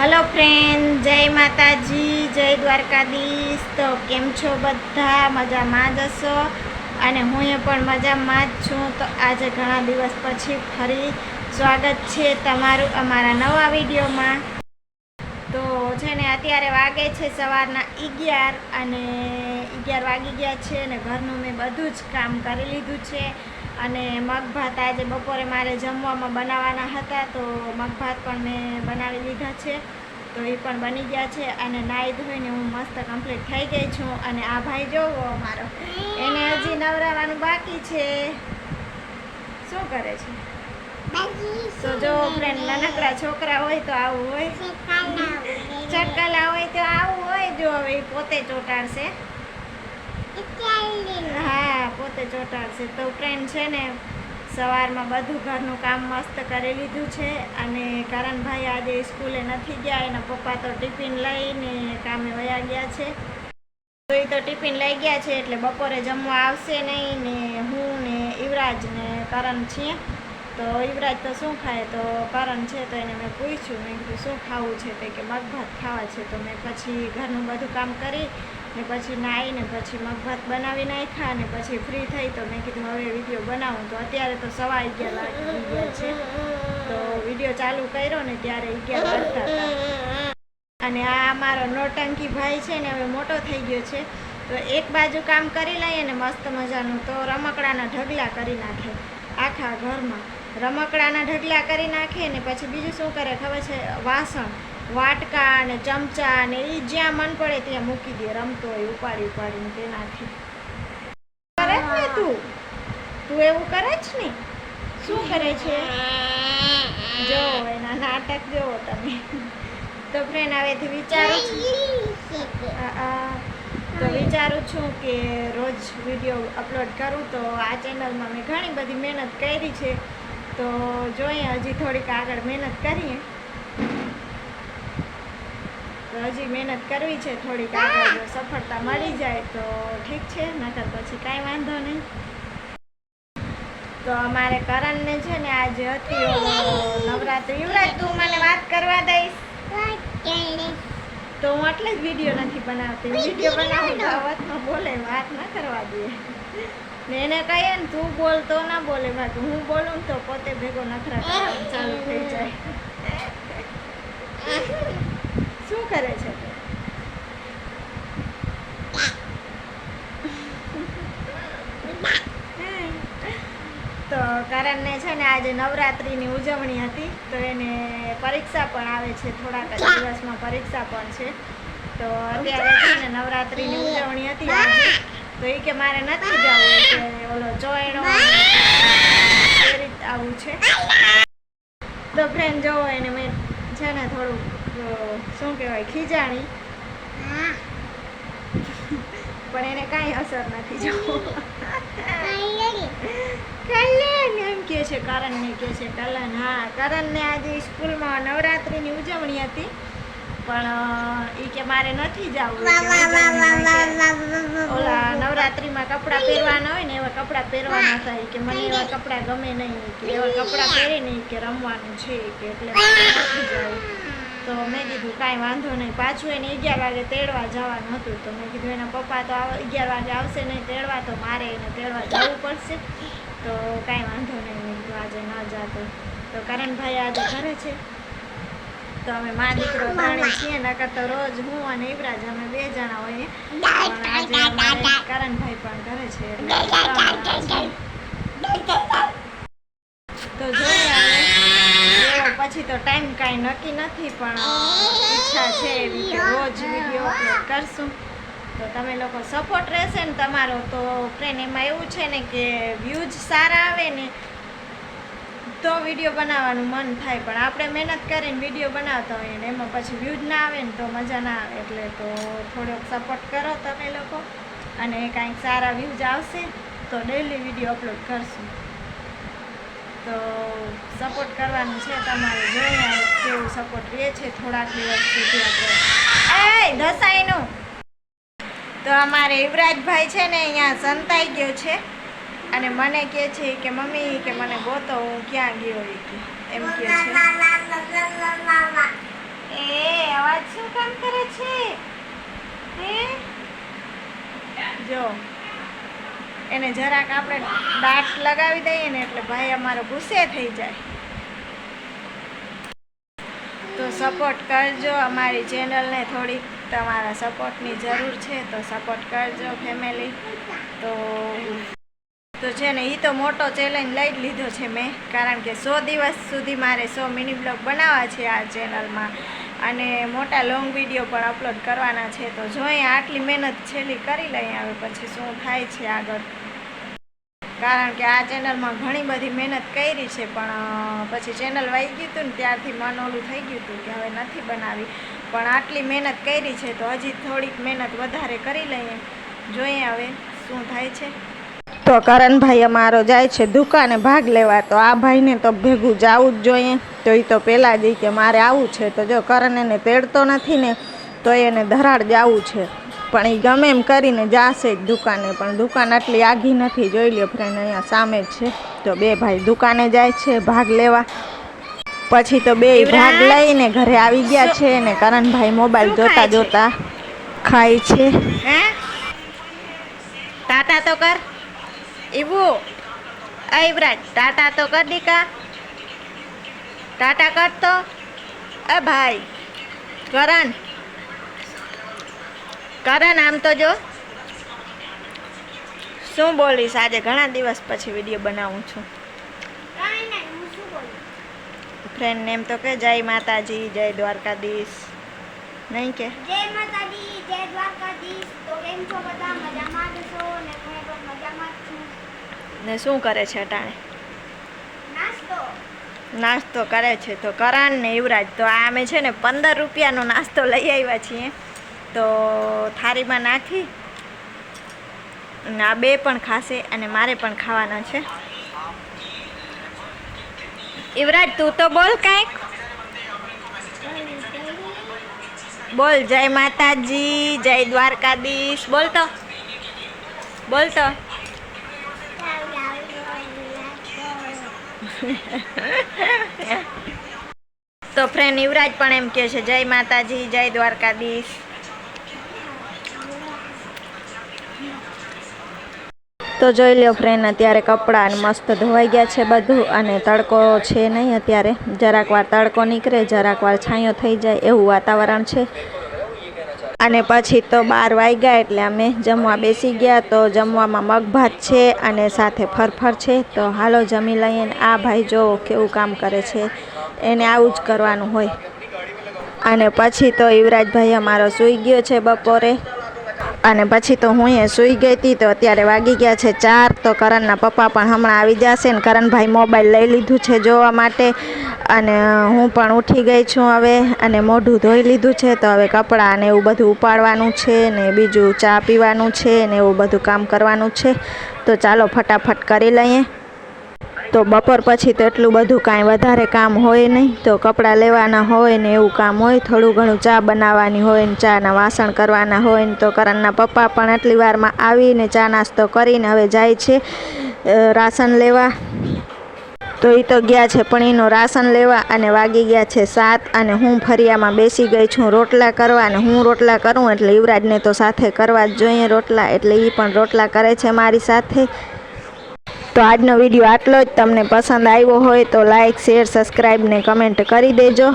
Hello friend જય માતાજી, જય દ્વારકાધીશ. તો કેમ છો બધા? મજામાં જ હશો? અને હું એ પણ મજામાં જ છું. તો આજે ઘણા દિવસ પછી ફરી સ્વાગત છે તમારું અમારા નવા વિડીયોમાં. તો છે ને, અત્યારે વાગે છે સવારના અગિયાર અને અગિયાર વાગી ગયા છે અને ઘરનું મેં બધું જ કામ કરી લીધું છે. અને મગ ભાત આજે બપોરે મારે જમવામાં બનાવવાના હતા તો મગ ભાત પણ મેં બનાવી લીધા છે. તો એ પણ બની ગયા છે અને નાહી ધોઈને હું મસ્ત કમ્પ્લીટ થઈ ગઈ છું. અને આ ભાઈ જોવો અમારો એને હજી નવરાવાનું બાકી છે. શું કરે છે? તો જો ફ્રેન્ડ નાનકડા છોકરા હોય તો આવું હોય. ચટકલા હોય તો આવું હોય. જો હવે પોતે ચોટાડશે. હા ચોંટાડશે તો ફ્રેન્ડ છે ને, સવારમાં બધું ઘરનું કામ મસ્ત કરી લીધું છે અને કરણભાઈ આજે સ્કૂલે નથી ગયા, એના પપ્પા તો ટિફિન લઈને કામે વયા ગયા છે. તો એ તો ટિફિન લઈ ગયા છે એટલે બપોરે જમવા આવશે નહીં ને હું ને યુવરાજ ને કરણ છીએ. તો યુવરાજ તો શું ખાય? તો કરણ છે તો એને મેં પૂછ્યું, મેં કીધું શું ખાવું છે? તે કે મગભાત ખાવા છે. તો મેં પછી ઘરનું બધું કામ કરી ને પછી નાહીને પછી મગભાત બનાવી નાખ્યા ને પછી ફ્રી થઈ તો મેં કીધું હવે વીડિયો બનાવું. તો અત્યારે તો સવા અગિયાર વાગી ગયા છે. તો વીડિયો ચાલુ કર્યો ને ત્યારે અગિયાર વાગતા અને આ અમારો નોટંકી ભાઈ છે ને હવે મોટો થઈ ગયો છે. તો એક બાજુ કામ કરી લઈએ ને મસ્ત મજાનું. તો રમકડાના ઢગલા કરી નાખે આખા ઘરમાં. રમકડાના ઢગલા કરી નાખે ને પછી બીજું શું કરે ખબર છે? વાસણ. વાટકા ને ચમચા ને એ જ્યાં મન પડે ત્યાં મૂકી દે રમતો હોય ઉપાડી ઉપાડીને તેનાથી કરે ને તું? તું એવું કરે જ ને? શું કરે છે? જો એના નાટક જોવો તમે. તો ફ્રેન્ડ હવેથી વિચારું છું. તો વિચારું છું કે રોજ વીડિયો અપલોડ કરું. તો આ ચેનલમાં મેં ઘણી બધી મહેનત કરી છે. તો જોઈએ હજી થોડીક આગળ મહેનત કરીએ. હજી મહેનત કરવી છે, થોડીક આગળ સફળતા મળી જાય તો ઠીક છે, નકર પછી કાંઈ વાંધો નહીં. તો અમારે કરણને છે ને આજે હતી નવરાત્રી. યુવરાજ, તું મને વાત કરવા દઈશ. તો હું એટલે જ વીડિયો નથી બનાવતી. વીડિયો બનાવું તો અવાજમાં બોલે, વાત ના કરવા દે. ને એને કહીએ ને, તું બોલ તો ના બોલે બાકી હું બોલું તો પોતે ભેગો નખરા ચાલુ થઈ જાય. શું કરે છે? તો કરણને છે ને આજે નવરાત્રિની ઉજવણી હતી તો એને પરીક્ષા પણ આવે છે થોડાક દિવસમાં પરીક્ષા પણ છે. તો અત્યારે છે ને નવરાત્રિની ઉજવણી હતી આજે તો એ કે મારે નથી જવું કે ઓલો ચોયણો આવું છે. તો ફ્રેન્ડ જોવો એને મેં છે ને થોડુંક અ, શું કહેવાય ખીજાણી. પણ એને કાંઈ અસર નથી જોવું કલ્યાણ એમ કે છે કરણને કે છે કલ્યાણ હા કરણને આજે સ્કૂલમાં નવરાત્રિની ઉજવણી હતી. પણ એ કે મારે નથી જવું. ઓલા નવરાત્રિમાં કપડાં પહેરવાના હોય ને એવા કપડાં પહેરવાના થાય કે મને એવા કપડાં ગમે નહીં કે એવા કપડાં પહેરે નહીં કે રમવાનું છે કે એટલે નથી જવું. તો મેં કીધું કાંઈ વાંધો નહીં. પાછું એને અગિયાર વાગે તેડવા જવાનું હતું. તો મેં કીધું એના પપ્પા તો અગિયાર વાગે આવશે નહીં તેડવા, તો મારે એને તેડવા જવું પડશે. તો કાંઈ વાંધો નહીં. મેં કીધું આજે ન જાતો. તો કરણભાઈ આજે ઘરે છે. તો અમે મા દીકરો ત્રણે છીએ, નકર તો રોજ હું અને યુવરાજ અમે બે જણા હોઈએ. પણ આજે કરણભાઈ પણ ઘરે છે એટલે ત્રણ જણા છીએ. તો જોઈએ હવે એવો પછી તો ટાઈમ કાંઈ નક્કી નથી, પણ ઈચ્છા છે એવી રોજ વીડિયો અપલોડ કરશું. તો તમે લોકો સપોર્ટ રહેશે ને તમારો. તો ફ્રેન્ડ એમાં એવું છે ને કે વ્યૂઝ સારા આવે ને, તો વીડિયો બનાવવાનું મન થાય. પણ આપણે મહેનત કરીને વીડિયો બનાવતા હોઈએ ને, એમાં પછી વ્યૂઝ ના આવે ને, તો મજા ના આવે. એટલે તો થોડોક સપોર્ટ કરો તમે લોકો. અને કાંઈક સારા વ્યૂઝ આવશે, તો ડેલી વીડિયો અપલોડ કરશું. તો સપોર્ટ કરવાનું છે તમારે જોઈએ કેવું સપોર્ટ રહે છે થોડાક દિવસ સુધી આપણે. એ દસાઈનું તો અમારે યુવરાજભાઈ છે ને અહીંયા સંતાઈ ગયો છે અને મને કહે છે કે મમ્મી કે મને ગોતો, હું ક્યાં ગયો એમ કહે છે. એ, અવાજ શું કામ કરે છે? જો. એને જરાક આપણે દાંત લગાવી દઈએ ને એટલે ભાઈ અમારો ગુસ્સે થઈ જાય. તો સપોર્ટ કરજો અમારી ચેનલને થોડીક, તમારા સપોર્ટની જરૂર છે તો સપોર્ટ કરજો ફેમિલી તો તો છે ને એ તો મોટો ચેલેન્જ લઈ જ લીધો છે મેં. કારણ કે સો દિવસ સુધી મારે સો મિની બ્લોગ બનાવવા છે આ ચેનલમાં અને મોટા લોંગ વીડિયો પણ અપલોડ કરવાના છે. તો જોઈએ આટલી મહેનત છેલ્લી કરી લઈએ હવે પછી શું થાય છે આગળ. કારણ કે આ ચેનલમાં ઘણી બધી મહેનત કરી છે, પણ પછી ચેનલ વાઈ ગયું હતું ને ત્યારથી મન ઓલું થઈ ગયું હતું કે હવે નથી બનાવી. પણ આટલી મહેનત કરી છે તો હજી થોડીક મહેનત વધારે કરી લઈએ. જોઈએ હવે શું થાય છે. તો કરણભાઈ અમારો જાય છે દુકાને ભાગ લેવા. તો આ ભાઈને તો ભેગું જવું જ જોઈએ. તો એ તો પહેલાં જ કે મારે આવું છે. તો જો કરણ એને તેડતો નથી ને તો એને ધરાડ જવું છે. પણ એ ગમે એમ કરીને જાશે જ દુકાને. પણ દુકાન આટલી આઘી નથી. જોઈ લ્યો ફ્રેન્ડ અહીંયા સામે જ છે. તો બે ભાઈ દુકાને જાય છે ભાગ લેવા. પછી તો બે ભાગ લઈને ઘરે આવી ગયા છે ને કરણભાઈ મોબાઈલ જોતા જોતા ખાય છે. ટાટા તો કર. એવું અયવરાજ ટાટા તો કર દીકા. ટાટા કર તો. એ ભાઈ કરણ. કરણ આમ તો જો. શું બોલીશ આજે ઘણા દિવસ પછી વીડિયો બનાવું છું. ફ્રેન્ડ નેમ તો કે જય માતાજી જય દ્વારકાધીશ. નહીં કે? જય માતાજી જય દ્વારકાધીશ. તો કેમ છો બધા? મજામાં છો ને? ને શું કરે છે અટાણે? નાસ્તો. કરે છે. તો કરણ ને યુવરાજ તો આ અમે છે ને પંદર રૂપિયાનો નાસ્તો લઈ આવ્યા છીએ. તો થાળીમાં નાખી અને આ બે પણ ખાશે અને મારે પણ ખાવાના છે. યુવરાજ તું તો બોલ કાંઈક. બોલ જય માતાજી જય દ્વારકાધીશ. બોલ તો. બોલ તો. તો ફ્રેન્ડ યુવરાજ પણ એમ કહે છે, જય માતાજી, જય દ્વારકાધીશ. તો જોઈ લ્યો ફ્રેન્ડ અત્યારે કપડાં મસ્ત ધોવાઈ ગયા છે બધું અને તડકો છે નહીં અત્યારે. જરાક વાર તડકો નીકળે, જરાક વાર છાંયો થઈ જાય એવું વાતાવરણ છે. અને પછી તો બાર વાગ્યા એટલે અમે જમવા બેસી ગયા તો જમવામાં મગભાત છે અને સાથે ફરફર છે. તો હાલો જમી લઈએ આ ભાઈ જો કેવું કામ કરે છે. એને આવું જ કરવાનું હોય. અને પછી તો યુવરાજભાઈ અમારો સૂઈ ગયો છે બપોરે. અને પછી તો હું એ સૂઈ ગઈ હતી, તો અત્યારે વાગી ગયા છે ચાર, તો કરણના પપ્પા પણ હમણાં આવી જશે ને કરણભાઈ મોબાઈલ લઈ લીધું છે જોવા માટે. અને હું પણ ઉઠી ગઈ છું હવે, અને મોઢું ધોઈ લીધું છે, તો હવે કપડાં ને એવું બધું ઉપાડવાનું છે, ને બીજું ચા પીવાનું છે, ને એવું બધું કામ કરવાનું છે. તો ચાલો ફટાફટ કરી લઈએ. તો બપોર પછી તો એટલું બધું કાંઈ વધારે કામ હોય નહીં. તો કપડાં લેવાના હોય ને એવું કામ હોય, થોડું ઘણું ચા બનાવવાની હોય ને ચાના વાસણ કરવાના હોય ને તો કરણના પપ્પા પણ આટલી વારમાં આવીને ચા નાસ્તો કરીને હવે જાય છે રાશન લેવા. તો એ તો ગયા છે પણ એનું રાશન લેવા અને વાગી ગયા છે સાત અને હું ફરિયામાં બેસી ગઈ છું રોટલા કરવા અને હું રોટલા કરું એટલે યુવરાજને તો સાથે કરવા જ જોઈએ રોટલા એટલે એ પણ રોટલા કરે છે મારી સાથે. તો આજનો વીડિયો આટલો જ. તમને પસંદ આવ્યો હોય તો લાઈક શેર સબસ્ક્રાઈબ ને કમેન્ટ કરી દેજો.